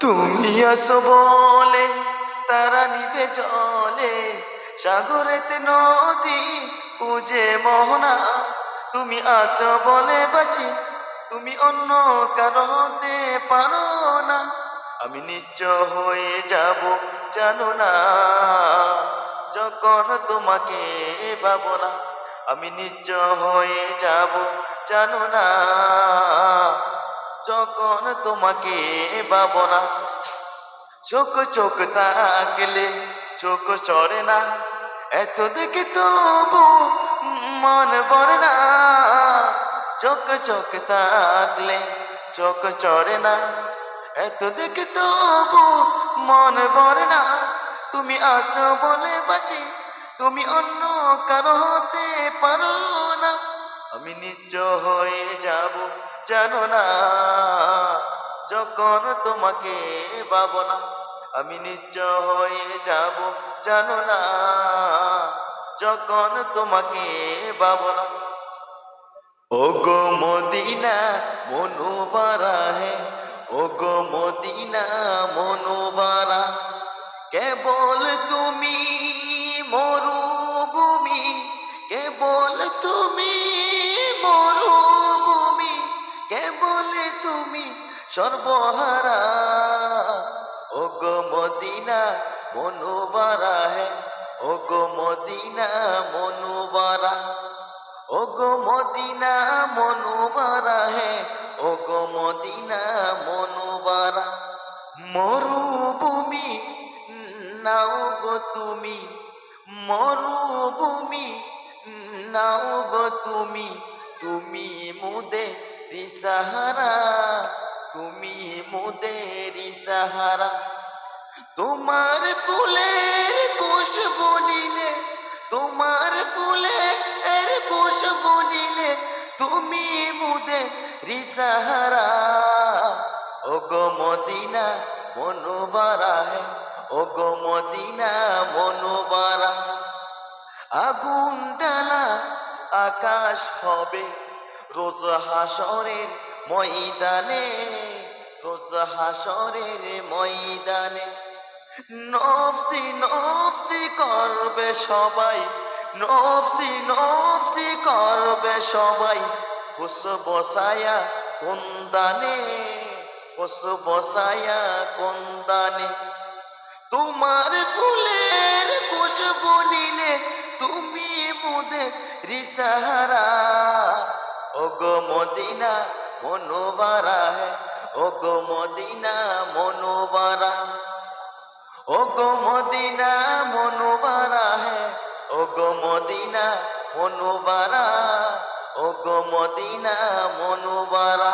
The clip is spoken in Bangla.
তুমি আসো বলে, তারা নিবে জলে সাগরেতে নদী পুজে মোহনা, তুমি আছো বলে বাঁচি। তুমি অন্য কারও হতে পারো না। আমি নিচ্চ হয়ে যাব, জানো না। যখন তোমাকে পাবো না, আমি নিচ্চ হয়ে যাব, জানো না। যখন তোমাকে পাবো না, চোখ চোখ তাকলে চোখ চড়ে না। এত দেখে তবু মন পড়ে না। চোখ চোখ তাকলে চোখ চড়ে না। এত দেখে তবু মন পড়ে না। তুমি আছো বলে বাঁচি তুমি অন্য কারও হতে পারো না। আমি নিজ হয়ে যাব জানো না, যখন তোমাকে পাবো না, আমি নিজ হয়ে যাব, জানো না, যখন তোমাকে পাবো না। ও গো মদিনা মনোবারা হে ও গো মদিনা মনোবারা কেবল তুমি মরুভূমি, কেবল তুমি সর্বহারা। ও গো মদিনা মনোবারা হে। ও গো মদিনা মনোবারা ও গো মদিনা মনোবারা হে। ও গো মদিনা মনোবারা মরুভূমি, নাও গো তুমি। মরুভূমি, নাও গো তুমি। তুমি মুদে রিসাহারা তুমি মুদের সাহারা, তোমার ফুলের খুশবু নিলে, তোমার ফুলের খুশবু নিলে তুমি মুদে রিসাহারা ও গো মদিনা মনোবারা হে ও গো মদিনা মনোবারা, আগুন ডালা আকাশ হবে, রোজ হাসরের ময়দানে, রোজ হাসরের ময়দানে। নফসি নফসি করবে সবাই, নফসি নফসি করবে সবাই। বস বসায়া কোন্দানে বস বসায়া কোন্দানে তোমার ফুলের খুশবু নিলে তুমি মুদে রিসাহারা ও গো মদিনা মনোবারা ও গো মদিনা মনোবারা ও গো মদিনা মনোবারা ও গো মদিনা মনোবারা ও গো মদিনা মনোবারা